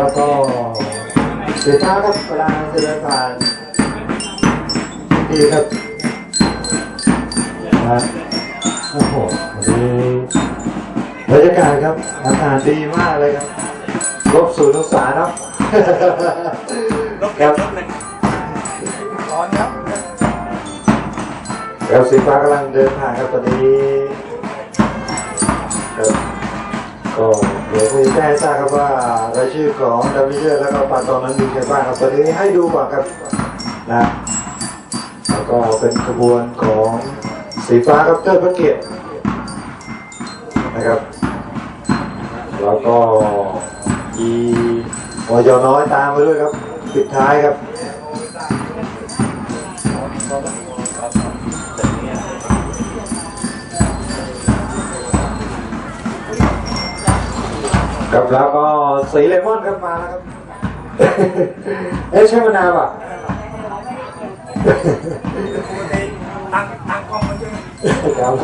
ครับแล้วก็เสียท้าครับเวลาเดินผ่านดีครับนะโอ้โหวันนี้บรรยากาศครับ อากาศดีมากเลยครับลบศูนย์องศาเนาะลบเก็บลบหนึ่งร้อนครับแล้วสีฟ้ากำลังเดินทางครับตอนนี้ครับก็ เดี๋ยวคุยแจ้งให้ทราบครับว่ารายชื่อของดาวิเชอร์แล้วก็ปาตอนนั้นมีใครบ้างครับตอนนี้ให้ดูก่อนครับนะแล้วก็เป็นขบวนของสีฟ้าครับเทิดพระเกียรตินะครับ แล้วก็อีวอยน้อยตามไปด้วยครับปิดท้ายครับ ครับแล้วก็สีเลมอนครับมาแล้วครับ เอ๊ะใช่มะนาวอะตั้งตั้งกล้องมันใช่ไหมครับ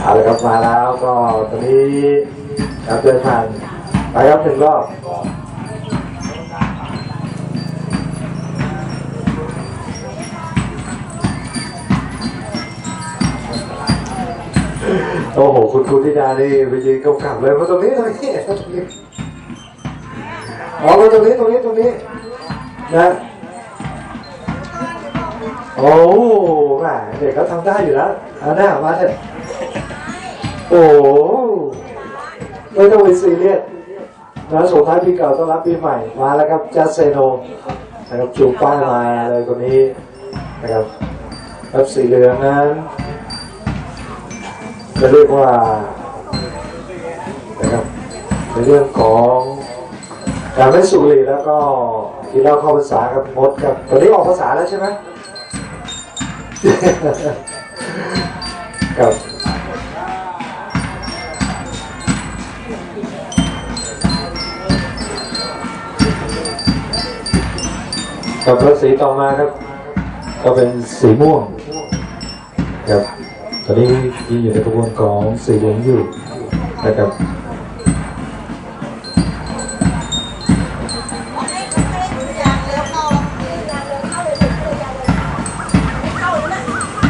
เอาเลยครับมาแล้วก็ตอนนี้ครับเดินผ่านไปครับถึงรอบ โอ้โห คุณครูธิดานี่ไปยืนกำกับเลยมาตรงนี้ตรงนี้ตรงนี้อ๋อมาตรงนี้ตรงนี้ตรงนี้นะโอ้แหมเด็กเขาทำได้อยู่แล้วเอาหน้ามาเถอะโอ้ไม่ต้องไปซีเรียสนะส่งท้ายปีเก่าต้อนรับปีใหม่มาแล้วครับจัสเซโนนะครับจูบป้ายมาเลยคนนี้นะครับรับสีเหลืองนั้น จะเรียกว่านะครับในเรื่องของการไม่สูบบุหรี่แล้วก็กินเหล้าเข้าภาษากับมดครับตอนนี้ออกภาษาแล้วใช่ไหมครับกับรถสีต่อมาครับ ก็เป็นสีม่วงครับ ตอนนี้ยังอยู่ในกระบวนของสีเหลืองอยู่นะครับ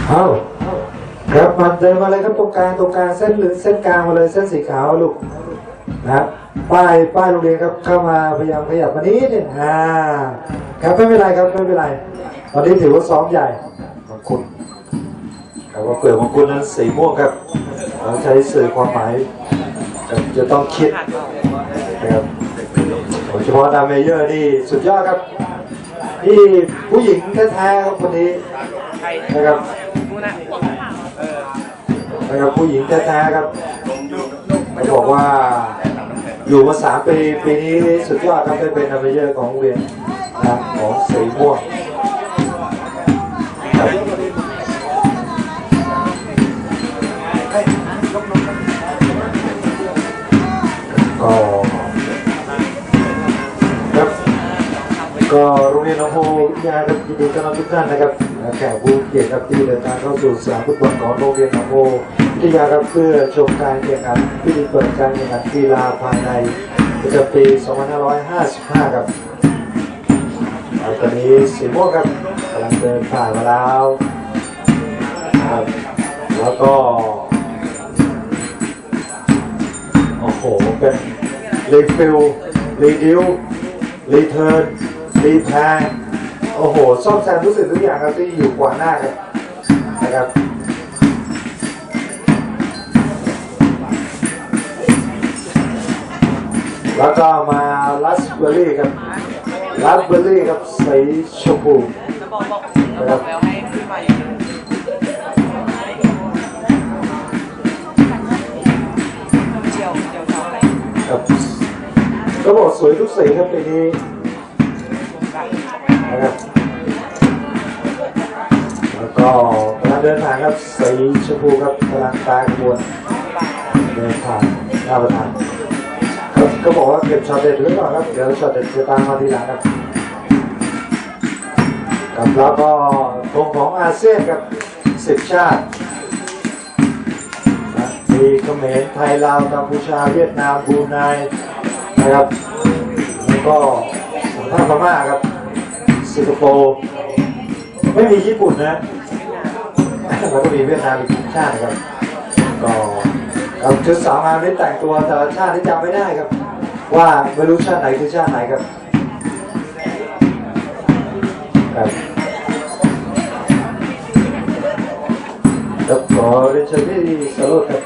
เอาครับมันเดินมาเลยครับตรงกลางตรงกลางเส้นหลือเส้นกลางมาเลยเส้นสีขาวลูกนะครับป้ายป้ายโรงเรียนครับเข้ามาพยายามขยับมานี้เนี่ยอ่าครับไม่เป็นไรครับไม่เป็นไรตอนนี้ถือว่าซ้อมใหญ่ ครับว่าเปลือกของคุณนั้นสีม่วงครับเราใช้สื่อความหมายจะต้องคิดนะครับโดยเฉพาะดามเมเยอร์นี่สุดยอดครับนี่ผู้หญิงแท้ๆครับคนนี้นะครับนะครับผู้หญิงแท้ๆครับลงอยู่เขาบอกว่าอยู่มาสามปีปีนี้สุดยอดครับได้เป็นดามเมเยอร์ของโรงเรียนนะของสีม่วง ก็โรงเรียนหนองโพวิทยาครับยินดีต้อนรับทุกท่านนะครับแขกผู้เกียรติครับที่เดินทางเข้าสู่สนามฟุตบอลของโรงเรียนหนองโพวิทยาครับเพื่อชมการแข่งขันพิธีเปิดการแข่งขันกีฬาภายในประจำปี 2555 ครับวตอนนี้สีม่วงครับกำลังเดินผ่านมาแล้วครับแล้วก็โอ้โหเป็นรีฟิลรีดิวรีเทิร์น รีแพงโอ้โหซ่อมแซมทุกสิ่งทุกอย่างครับที่อยู่ขวาหน้าครับนะครับแล้วก็มาลัสเบอรี่ครับลัสเบอรี่ครับสีชมพูจะบอกบกจะบอกแล้วให้ขึ้นมาอย่างเจียวเจียวเจียวอะไรครับก็บอกสวยทุกสีครับปีนี้ ครับสีชมพูครับกำลังตามขบวนเดินทางหน้าประธานครับก็บอกว่าเก็บช็อตเด็ดไว้ก่อนครับ เดี๋ยวช็อตเด็ดจะตามมาทีหลังครับครับแล้วก็ธงของอาเซียนครับสิบชาตินะมีเขมรไทยลาวกัมพูชาเวียดนามบรูไนนะครับแล้วก็สภาพพม่าครับสิงคโปร์ไม่มีญี่ปุ่นนะ แล้ก็มีเวียดนามอีกชาตินะครับ ก็เอาชุดสาวงามนี่แต่งตัวแต่ละชาติที่จำไม่ได้ครับ ว่าไม่รู้ชาติไหนคือชาติไหนครับครับครัวขอเรียนเชิญที่สโลดครับ